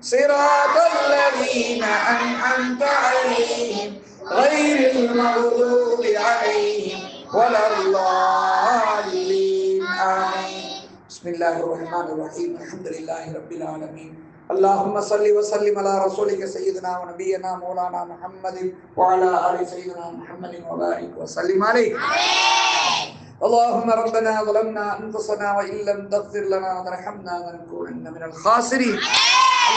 صراط الذين أنعمت عليهم غير المغضوب عليهم ولا الضالين. آمين. بسم الله الرحمن الرحيم. الحمد لله رب العالمين. اللهم صل وسلم على رسولك سيدنا ونبينا مولانا محمد وعلى آل سيدنا محمد وبارك وسلم عليه. اللهم ربنا ظلمنا أنفسنا وإن لم تغفر لنا وترحمنا لنكونن من الخاسرين.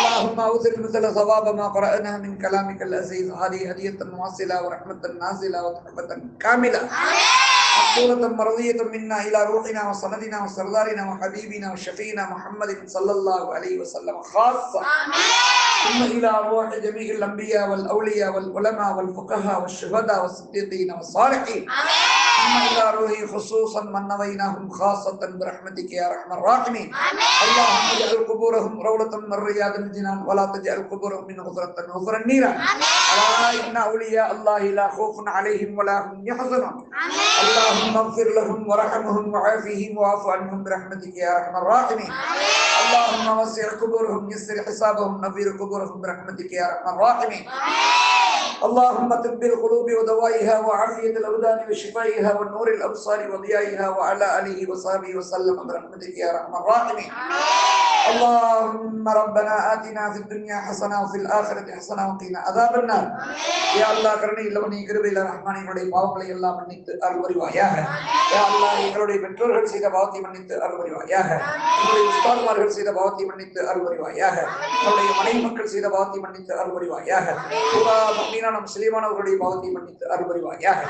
اللهم اوزر مثل ثواب ما قرانا من كلامك العزيز. هذه هديه واصله ورحمه نازله وتحفه كامله مقبولة مرضية منا إلى روحنا وسندنا وسردارنا وحبيبنا وشفينا محمد صلى الله عليه وسلم خاصة. ثم إلى روح جميع الأنبياء والأولياء والعلماء والفقهاء والشهداء والصديقين والصالحين. آمين ثم إلى روحي خصوصا من نويناهم خاصة برحمتك يا أرحم الراحمين اللهم اجعل قبورهم روضة من رياض الجنان ولا تجعل قبورهم من غفرة غفر النيران ألا إن أولياء الله لا خوف عليهم ولا هم يحزنون اللهم اغفر لهم ورحمهم وعافهم واعف عنهم برحمتك يا أرحم الراحمين اللهم وسع قبورهم يسر حسابهم نفير قبورهم برحمتك يا أرحم الراحمين اللهم طب القلوب ودوائها وعافية الأبدان وشفائها والنور الأبصار وضيائها وعلى آله وصحبه وسلم برحمتك يا أرحم الراحمين اللهم ربنا آتنا في الدنيا حسنة وفي الآخرة حسنة وقنا عذاب النار يا الله கருணை இல்லவனே கிருபையில ரஹ்மான் எங்களுடைய பாவங்களை எல்லாம் மன்னித்து அருள் புரிவாயாக யா அல்லாஹ் எங்களுடைய பெற்றோர்கள் செய்த பாவத்தை மன்னித்து அருள் புரிவாயாக எங்களுடைய உஸ்தாதுமார்கள் செய்த பாவத்தை மன்னித்து அருள் புரிவாயாக எங்களுடைய மனைவி மக்கள் செய்த பாவத்தை மன்னித்து அருள் புரிவாயாக பூரா மீனான பாவத்தை மன்னித்து அருள் புரிவாயாக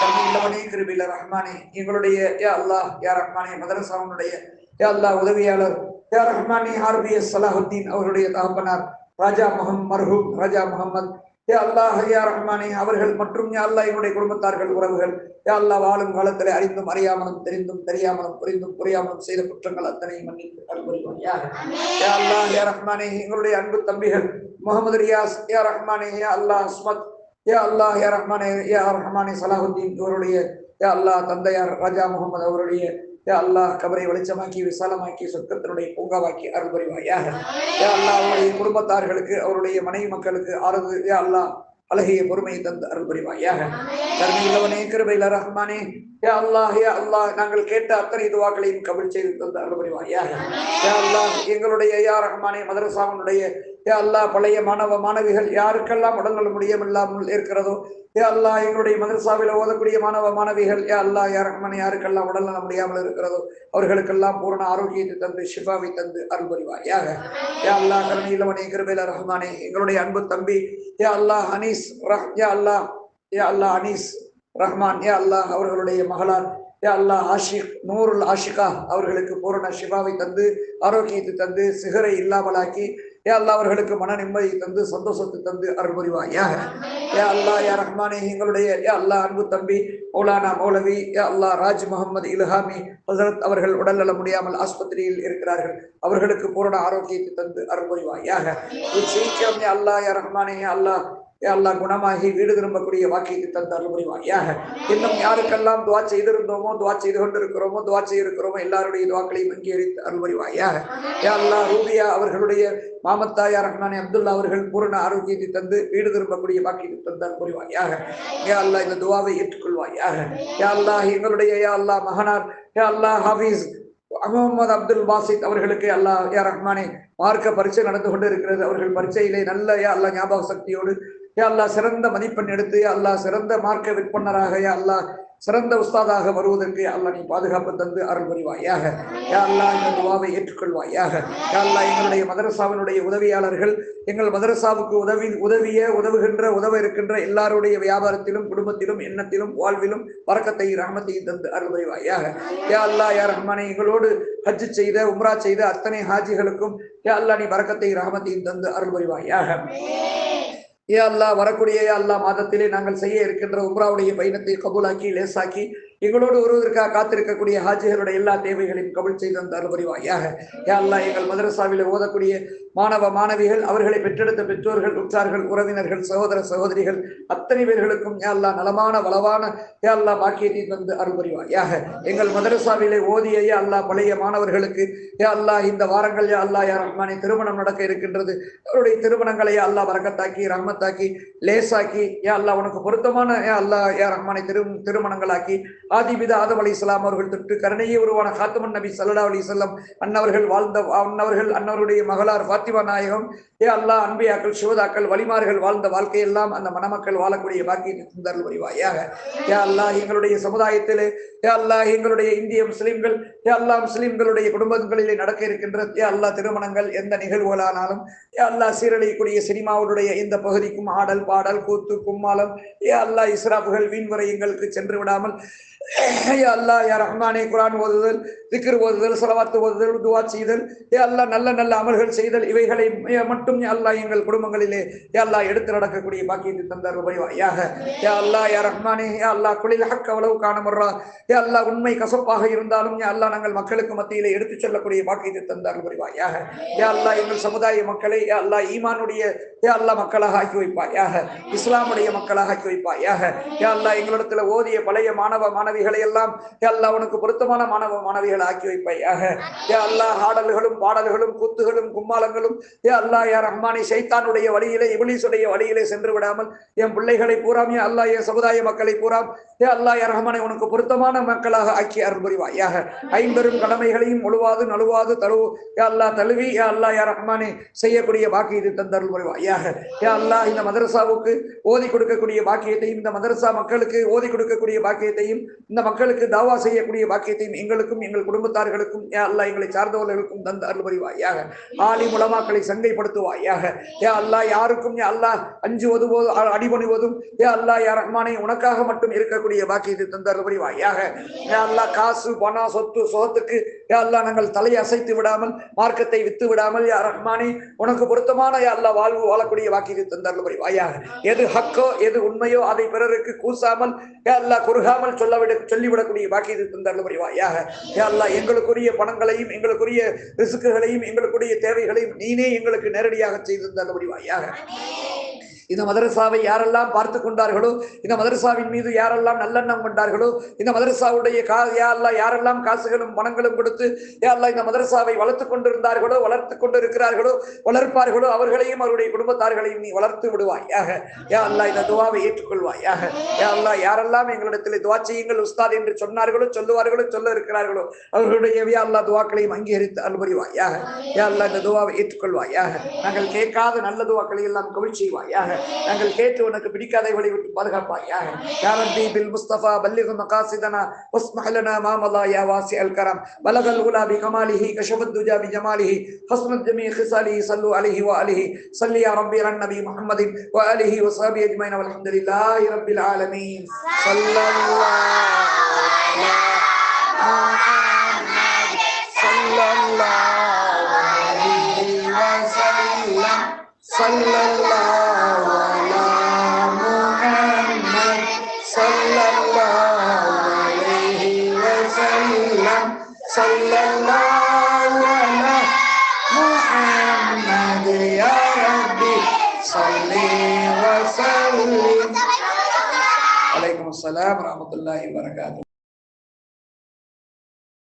கருணை இல்லவனே கிருபையில ரஹ்மானே எங்களுடைய யா அல்லாஹ் யா ரஹ்மானே மதரசாவுடைய யா அல்லாஹ் உதவியாளர் யா ரஹ்மானே ஆர்பிஎஸ் சலாஹுத்தீன் அவருடைய தகப்பனார் ராஜா முகம் மர்ஹூம் ராஜா முகமது யா அல்லாஹ் யா ரஹ்மானே அவர்கள் மற்றும் யா அல்லாஹ் என்னுடைய குடும்பத்தார்கள் உறவுகள். யா அல்லாஹ் வாழும் காலத்தில் அறிந்தும் அறியாமலும் தெரிந்தும் தெரியாமலும் புரிந்தும் புரியாமலும் செய்த குற்றங்கள் அத்தனை மன்னித்து அருள்புரிவாயாக யா அல்லாஹ் யா ரஹ்மானே எங்களுடைய அன்பு தம்பிகள் முகமது ரியாஸ் யா ரஹ்மானே யா அல்லாஹ் அஸ்மத் யா அல்லாஹ் யா ரஹ்மானே யா ரஹ்மானே சலாஹுத்தீன் இவருடைய யா அல்லாஹ் தந்தையார் ராஜா முகமது அவருடைய யா அல்லாஹ் கபரை வெளிச்சமாக்கி விசாலமாக்கி சொர்க்கத்தினுடைய பூங்காவாக்கி அருள் புரிவாயாக. யா அல்லாஹ் அவருடைய குடும்பத்தார்களுக்கு அவருடைய மனைவி மக்களுக்கு ஆறுது யா அல்லாஹ் அழகிய பொறுமையை தந்து அருள் புரிவாயாக. கருணையிலவனே கிருபையில ரஹ்மானே யா அல்லாஹ் யா அல்லாஹ் நாங்கள் கேட்ட அத்தனை துவாக்களையும் கபில் செய்து தந்து அருள் புரிவாயாக. யா அல்லாஹ் எங்களுடைய யா ரஹ்மானே மதரசாவினுடைய யா அல்லாஹ் பழைய மாணவ மாணவிகள் யாருக்கெல்லாம் உடல்நல முடியமில்லாமல் இருக்கிறதோ ஏ அல்லாஹ் எங்களுடைய மதரசாவில் ஓதக்கூடிய மாணவ மாணவிகள் யா அல்லாஹ் யா ரஹ்மான் யாருக்கெல்லாம் உடல்நலம் முடியாமல் இருக்கிறதோ அவர்களுக்கெல்லாம் பூரண ஆரோக்கியத்தை தந்து ஷிஃபாவை தந்து அருள் புரிவாயாக. யா அல்லாஹ் கருணையிலவனே கிருபேல ரஹ்மானே எங்களுடைய அன்பு தம்பி ஏ அல்லாஹ் அனீஸ் ரஹ் யா அல்லாஹ் ஏ அல்லாஹ் அனீஸ் ரஹ்மான் யா அல்லாஹ் அவர்களுடைய மகளார் யா அல்லாஹ் ஆஷிக் நூருல் ஆஷிகா அவர்களுக்கு பூரண ஷிஃபாவை தந்து ஆரோக்கியத்தை தந்து சிகரை இல்லாமலாக்கி யா அல்லா அவர்களுக்கு மன நிம்மதி தந்து சந்தோஷத்தை தந்து அருள் புரிவாயாக. யா அல்லாஹ் யா ரஹ்மானே எங்களுடைய யா அல்லாஹ் அன்பு தம்பி மௌலானா மௌலவி யா அல்லாஹ் ராஜ் முகமது இல்ஹாமி ஹசரத் அவர்கள் உடல்நலம் முடியாமல் ஆஸ்பத்திரியில் இருக்கிறார்கள். அவர்களுக்கு பூரண ஆரோக்கியத்தை தந்து அருள் புரிவாயாக. சீக்கிரம் ஏ அல்லாஹ் யா ரஹ்மானே அல்லா எல்லாம் யா அல்லாஹ் குணமாகி வீடு திரும்பக்கூடிய வாக்கியத்தை தந்து அருள் புரிவாயாக இன்னும் யாருக்கெல்லாம் துவா செய்திருந்தோமோ துவா செய்து கொண்டிருக்கிறோமோ துவா செய்திருக்கிறோமோ எல்லாருடைய துவாக்களையும் அங்கீகரித்து அருள் புரிவாயாக யா அல்லாஹ் ரூபியா அவர்களுடைய மாமத்தாயா ரஹ்மானே அப்துல்லா அவர்கள் பூரண ஆரோக்கியத்தை தந்து வீடு திரும்பக்கூடிய வாக்கியத்தை தந்து அருள் புரிவாயாக யா அல்லாஹ் இந்த துவாவை ஏற்றுக்கொள்வாயாக யா அல்லாஹ் எங்களுடைய யா அல்லாஹ் மகனார் யா அல்லாஹ் ஹாஃபீஸ் முகமது அப்துல் பாசித் அவர்களுக்கு அல்லாஹ் யா ரஹ்மானே மார்க்க பரீட்சை நடந்து கொண்டு இருக்கிறது அவர்கள் பரீட்சையிலே நல்ல யா அல்லா ஞாபக சக்தியோடு யா அல்லாஹ் சிறந்த மதிப்பெண் எடுத்து அல்லாஹ் சிறந்த மார்க்க விற்பனராக யா அல்லாஹ் சிறந்த உஸ்தாதாக வருவதற்கு அல்லாஹ் நீ பாதுகாப்பு தந்து அருள் புரிவாயாக. யா அல்லாஹ் இந்த துவாவை ஏற்றுக்கொள்வாயாக. யா அல்லாஹ் எங்களுடைய மதரசாவினுடைய உதவியாளர்கள் எங்கள் மதரசாவுக்கு உதவி உதவிய உதவுகின்ற உதவ இருக்கின்ற எல்லாருடைய வியாபாரத்திலும் குடும்பத்திலும் எண்ணத்திலும் வாழ்விலும் வரக்கத்தை ரஹமத்தையும் தந்து அருள் புரிவாயாக. யா அல்லாஹ் யா ரஹ்மானை எங்களோடு ஹஜ் செய்த உம்ரா செய்த அத்தனை ஹாஜிகளுக்கும் யா அல்லாஹ் நீ வரக்கத்தை ரஹமத்தையும் தந்து அருள் புரிவாயாக. ஏ அல்லா வரக்கூடிய அல்லா அல்லாஹ் மாதத்திலே நாங்கள் செய்ய இருக்கின்ற உம்ராவுடைய பயணத்தை கபூலாக்கி லேசாக்கி எங்களோடு வருவதற்காக காத்திருக்கக்கூடிய ஹாஜிகளுடைய எல்லா தேவைகளையும் கபல் செய்து தந்த அருள்புரிவாயாக யா அல்லாஹ் எங்கள் மதரசாவில் ஓதக்கூடிய மாணவ மாணவிகள் அவர்களை பெற்றெடுத்த பெற்றோர்கள் உற்றார்கள் உறவினர்கள் சகோதர சகோதரிகள் அத்தனை பேர்களுக்கும் யா நலமான வளவான யா பாக்கியத்தை தந்து அருள்புரிவாயாக எங்கள் மதரசாவிலே ஓதிய யா அல்லாஹ் பழைய மாணவர்களுக்கு யா அல்லாஹ் இந்த வாரங்கள் யா அல்லாஹ் யா ரஹ்மானே திருமணம் நடக்க இருக்கின்றது. அவருடைய திருமணங்களை யா அல்லாஹ் வரக்கத்தாக்கி ரஹ்மத்தாக்கி லேசாக்கி யா அல்லாஹ் உனக்கு பொருத்தமான யா அல்லாஹ் யா ரஹ்மானை திரு திருமணங்களாக்கி ஆதிபித ஆதம் அலி இஸ்லாம் அவர்கள் தொட்டு கருணையை உருவான ஹாத்தமன் நபி சல்லா அலி சொல்லம் அன்னவர்கள் வாழ்ந்த அன்னவர்கள் அன்னவருடைய மகளார் ஃபாத்திமா நாயகம். ஏ அல்லாஹ் அன்பியாக்கள் சிவதாக்கள் வலிமார்கள் வாழ்ந்த வாழ்க்கையெல்லாம் அந்த மணமக்கள் வாழக்கூடிய பாக்கியத்தை தந்தருள் புரிவாயாக. ஏ அல்லாஹ் எங்களுடைய சமுதாயத்திலே ஏ அல்லாஹ் எங்களுடைய இந்திய முஸ்லிம்கள் ஏ அல்லா முஸ்லிம்களுடைய குடும்பங்களிலே நடக்க இருக்கின்ற ஏ அல்லாஹ் திருமணங்கள் எந்த நிகழ்வுகளானாலும் ஏ அல்லாஹ் சீரழியக்கூடிய சினிமாவுடைய இந்த பகுதிக்கும் ஆடல் பாடல் கூத்து கும்மாலம் ஏ அல்லாஹ் இஸ்ராப்புகள் வீண்முறையங்களுக்கு சென்று விடாமல் அல்லா அல்லாஹ் யா ரஹ்மானே குரான் ஓதுதல் திக்ர் ஓதுதல் சலவாத்து ஓதுதல் துவா செய்தல். ஏ அல்லா நல்ல நல்ல அமல்கள் செய்தல். இவைகளை மட்டும் அல்லா எங்கள் குடும்பங்களிலே ஏ அல்லா எடுத்து நடக்கக்கூடிய பாக்கியத்தை தந்தார் உபயவாயாக ஏ அல்லா யா ரஹ்மானே ஏ அல்லா குளில் ஹக் அவ்வளவு காணமுறா. ஏ அல்லா உண்மை கசப்பாக இருந்தாலும் ஏ அல்லா நாங்கள் மக்களுக்கு மத்தியிலே எடுத்துச் செல்லக்கூடிய பாக்கியத்தை தந்தார் உபயோக ஏ அல்லா எங்கள் சமுதாய மக்களை ஏ அல்லா ஈமானுடைய ஏ அல்லா மக்களாக ஆக்கி வைப்பாயாக. இஸ்லாமுடைய மக்களாக ஆக்கி வைப்பாயாக. ஏ அல்லா எங்களிடத்துல ஓதிய பழைய மாணவ மாணவ மாணவிகளை எல்லாம் எல்லாம் உனக்கு பொருத்தமான மாணவ மாணவிகளை ஆக்கி வைப்பாயாக. யா அல்லாஹ் ஆடல்களும் பாடல்களும் கூத்துகளும் கும்மாளங்களும் யா அல்லாஹ் யா ரஹ்மானி சைத்தானுடைய வழியிலே இபிலிசுடைய வழியிலே சென்று விடாமல் என் பிள்ளைகளை பூராம் ஏ அல்லா என் சமுதாய மக்களை பூராம் ஏ அல்லா யார் ரஹ்மானை உனக்கு பொருத்தமான மக்களாக ஆக்கி அருள் புரிவாயாக. ஐம்பெரும் கடமைகளையும் முழுவாது நழுவாது தழுவு ஏ அல்லா தழுவி ஏ அல்லா யார் ரஹ்மானே செய்யக்கூடிய பாக்கியத்தை தந்தருள் புரிவாயாக. ஏ அல்லா இந்த மதரசாவுக்கு ஓதி கொடுக்கக்கூடிய பாக்கியத்தையும் இந்த மதரசா மக்களுக்கு ஓதி கொடுக்கக்கூடிய பாக்கியத்தையும் இந்த மக்களுக்கு தாவா செய்யக்கூடிய பாக்கியத்தையும் எங்களுக்கும் எங்கள் குடும்பத்தார்களுக்கும் யா அல்லாஹ் எங்களை சார்ந்தவர்களுக்கும் தந்த அருள் புரிவாயாக ஆலி முலமாக்களை சங்கைப்படுத்துவாயாக. யா அல்லாஹ் யாருக்கும் யா அல்லா அஞ்சுவது போதும் அடிபணிவதும் யா அல்லா யா ரஹ்மானே உனக்காக மட்டும் இருக்கக்கூடிய பாக்கியத்தை தந்த அருள் புரிவாயாக யா அல்லா காசு பணம் சொத்து சோத்துக்கு யா அல்லாஹ் நாங்கள் தலையை அசைத்து விடாமல் மார்க்கத்தை வித்து விடாமல் யா ரஹ்மானே உனக்கு பொருத்தமான யா அல்லா வாழ்வு வாழக்கூடிய வாக்கியத்தை தந்தருள் புரிவாயாக எது ஹக்கோ எது உண்மையோ அதை பிறருக்கு கூசாமல் யா அல்லா குறுகாமல் சொல்லிவிட சொல்லிவிடக்கூடிய பாக்கியத்தை தந்தருள் புரிவாயாக. அல்லா அல்லாஹ் எங்களுக்குரிய பணங்களையும் எங்களுக்குரிய ரிசுக்குகளையும் எங்களுக்குரிய தேவைகளையும் நீனே எங்களுக்கு நேரடியாக செய்து தந்தருள் புரிவாயாக. இந்த மதரசாவை யாரெல்லாம் பார்த்து கொண்டார்களோ இந்த மதரசாவின் மீது யாரெல்லாம் நல்லெண்ணம் கொண்டார்களோ இந்த மதரசாவுடைய கா யாரெல்லாம் யாரெல்லாம் காசுகளும் பணங்களும் கொடுத்து யாரெல்லாம் இந்த மதரசாவை வளர்த்து கொண்டிருந்தார்களோ வளர்த்து கொண்டு இருக்கிறார்களோ வளர்ப்பார்களோ அவர்களையும் அவருடைய குடும்பத்தார்களையும் நீ வளர்த்து விடுவாயாக. யா அல்லா இந்த துவாவை ஏற்றுக்கொள்வாயாக. யா அல்லா யாரெல்லாம் எங்களிடத்தில் துவா செய்யுங்கள் உஸ்தாத் என்று சொன்னார்களோ சொல்லுவார்களோ சொல்ல இருக்கிறார்களோ அவர்களுடைய யா அல்லா துவாக்களையும் அங்கீகரித்து அனுபவிவாயாக யா அல்லா இந்த துவாவை ஏற்றுக்கொள்வாயாக. நாங்கள் கேட்காத நல்ல துவாக்களை எல்லாம் கவிழ் செய்வாயாக. நாங்கள் கேட்டு உனக்கு பிடிக்காதவர்களை விட்டு பாதுகாப்பாயாக யாரபி பில் முஸ்தபா பல்லிக மகாசிதனா உஸ்மஹலனா மாமலா யா வாசி அல் கரம் பலகல் குலா பி கமாலிஹி கஷபத் துஜா பி ஜமாலிஹி ஹஸ்மத் ஜமீ ஹிசாலிஹி சல்லு அலிஹி வ அலிஹி சல்லி யா ரப்பி ரன் நபி முஹம்மதின் வ அலிஹி வ சஹபி அஜ்மைன் வல் வல்ஹம்துலில்லாஹி ரப்பில் ஆலமீன் சல்லல்லாஹு அலைஹி வஸல்லம் சல்லல்லாஹு صلى الله على محمد يا ربي. صل وسلم. عليكم السلام ورحمة الله وبركاته.